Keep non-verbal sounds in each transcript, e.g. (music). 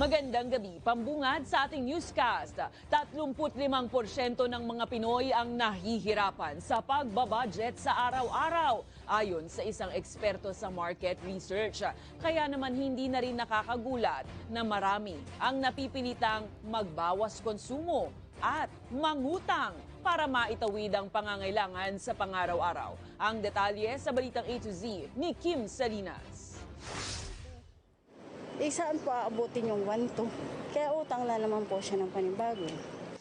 Magandang gabi, pambungad sa ating newscast. 35% ng mga Pinoy ang nahihirapan sa pagbabudget sa araw-araw, ayon sa isang eksperto sa market research. Kaya naman hindi na rin nakakagulat na marami ang napipilitang magbawas konsumo at mangutang para maitawid ang pangangailangan sa pangaraw-araw. Ang detalye sa Balitang A to Z ni Kim Salinas. Eh, saan po aabutin yung 1 to? Kaya utang na naman po siya ng panibago.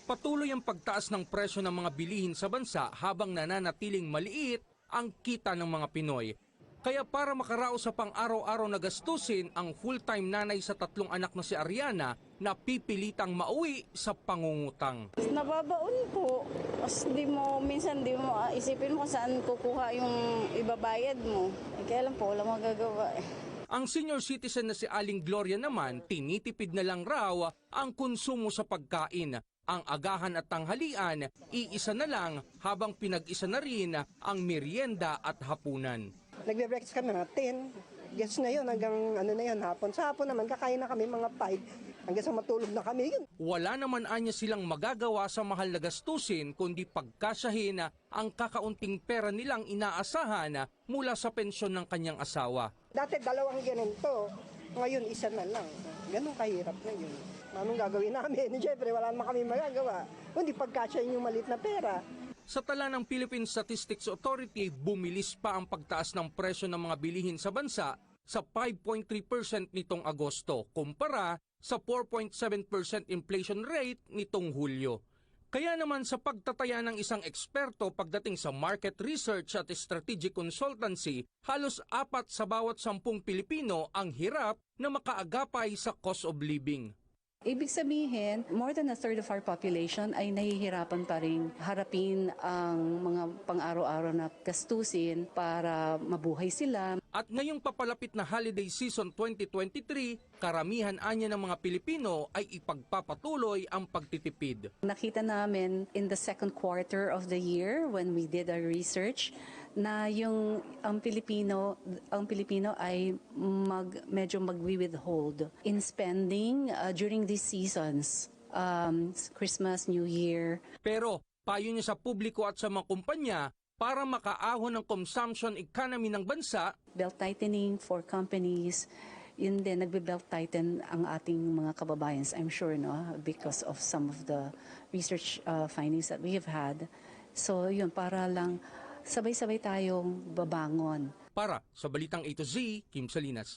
Patuloy ang pagtaas ng presyo ng mga bilihin sa bansa habang nananatiling maliit ang kita ng mga Pinoy. Kaya para makaraos sa pang-araw-araw na gastusin, ang full-time nanay sa tatlong anak na si Ariana na pipilitang mauwi sa pangungutang. Nababaon po. Tapos di mo, minsan di mo ah, isipin mo saan kukuha yung ibabayad mo. Eh, kaya lang po, wala magagawa eh. Ang senior citizen na si Aling Gloria naman, tinitipid na lang raw ang konsumo sa pagkain. Ang agahan at tanghalian, iisa na lang habang pinag-isa na rin ang merienda at hapunan. Nagbe-breakfast kami mga 10. Guess na yun hanggang ano na yun hapon. Sa hapon naman kakain na kami mga 5 hanggang sa matulog na kami. Wala naman anya silang magagawa sa mahal na gastusin kundi pagkasyahin ang kakaunting pera nilang inaasahan mula sa pensyon ng kanyang asawa. Dati dalawang ganito. Ngayon isa na lang. Ganun kahirap na yun. Anong gagawin namin? (laughs) Siyempre wala naman kami magagawa. Kundi pagkasya yung malit na pera. Sa tala ng Philippine Statistics Authority, bumilis pa ang pagtaas ng presyo ng mga bilihin sa bansa sa 5.3% nitong Agosto kumpara sa 4.7% inflation rate nitong Hulyo. Kaya naman sa pagtataya ng isang eksperto pagdating sa market research at strategic consultancy, halos apat sa bawat sampung Pilipino ang hirap na makaagapay sa cost of living. Ibig sabihin, more than a third of our population ay nahihirapan pa rin harapin ang mga pang-araw-araw na gastusin para mabuhay sila. At ngayong papalapit na holiday season 2023, karamihan anya ng mga Pilipino ay ipagpapatuloy ang pagtitipid. Nakita namin in the second quarter of the year when we did our research na yung ang Pilipino ang Pilipino ay mag medyo magwi-withhold in spending uh, during these seasons um, Christmas, New Year. Pero payo niya sa publiko at sa mga kumpanya para makaahon ng consumption economy ng bansa, belt tightening for companies. Yun din, nagbe-belt tighten ang ating mga kababayan, I'm sure, no? Because of some of the research uh, findings that we have had. So, yun, para lang sabay-sabay tayong babangon. para sa Balitang A to Z, Kim Salinas.